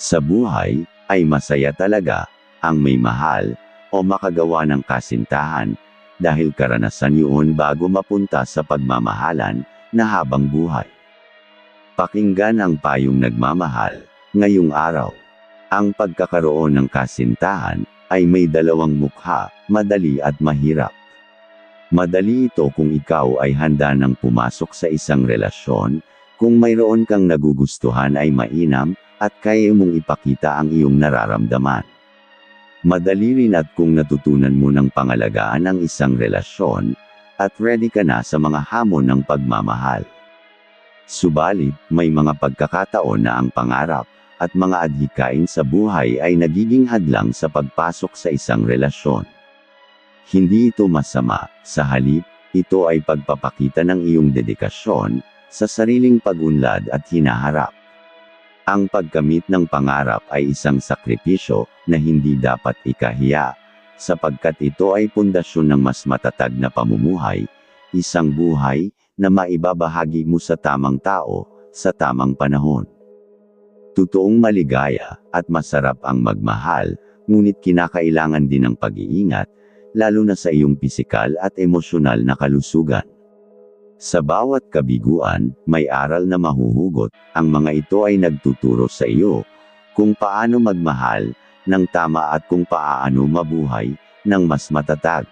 Sa buhay, ay masaya talaga, ang may mahal, o makagawa ng kasintahan, dahil karanasan yun bago mapunta sa pagmamahalan, na habang buhay. Pakinggan ang payong nagmamahal, ngayong araw. Ang pagkakaroon ng kasintahan, ay may dalawang mukha, madali at mahirap. Madali ito kung ikaw ay handa nang pumasok sa isang relasyon, kung mayroon kang nagugustuhan ay mainam, at kaya mong ipakita ang iyong nararamdaman. Madali rin at kung natutunan mo ng pangalagaan ang isang relasyon, at ready ka na sa mga hamon ng pagmamahal. Subalit, may mga pagkakataon na ang pangarap, at mga adhikain sa buhay ay nagiging hadlang sa pagpasok sa isang relasyon. Hindi ito masama, sa halip, ito ay pagpapakita ng iyong dedikasyon, sa sariling pagunlad at hinaharap. Ang pagkamit ng pangarap ay isang sakripisyo, na hindi dapat ikahiya, sapagkat ito ay pundasyon ng mas matatag na pamumuhay, isang buhay, na maibabahagi mo sa tamang tao, sa tamang panahon. Totoong maligaya, at masarap ang magmahal, ngunit kinakailangan din ng pag-iingat, lalo na sa iyong pisikal at emosyonal na kalusugan. Sa bawat kabiguan, may aral na mahuhugot, ang mga ito ay nagtuturo sa iyo, kung paano magmahal, ng tama at kung paano mabuhay, ng mas matatag.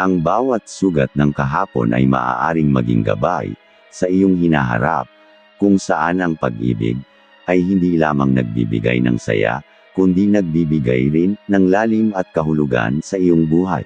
Ang bawat sugat ng kahapon ay maaaring maging gabay, sa iyong hinaharap, kung saan ang pag-ibig, ay hindi lamang nagbibigay ng saya, kundi nagbibigay rin ng lalim at kahulugan sa iyong buhay.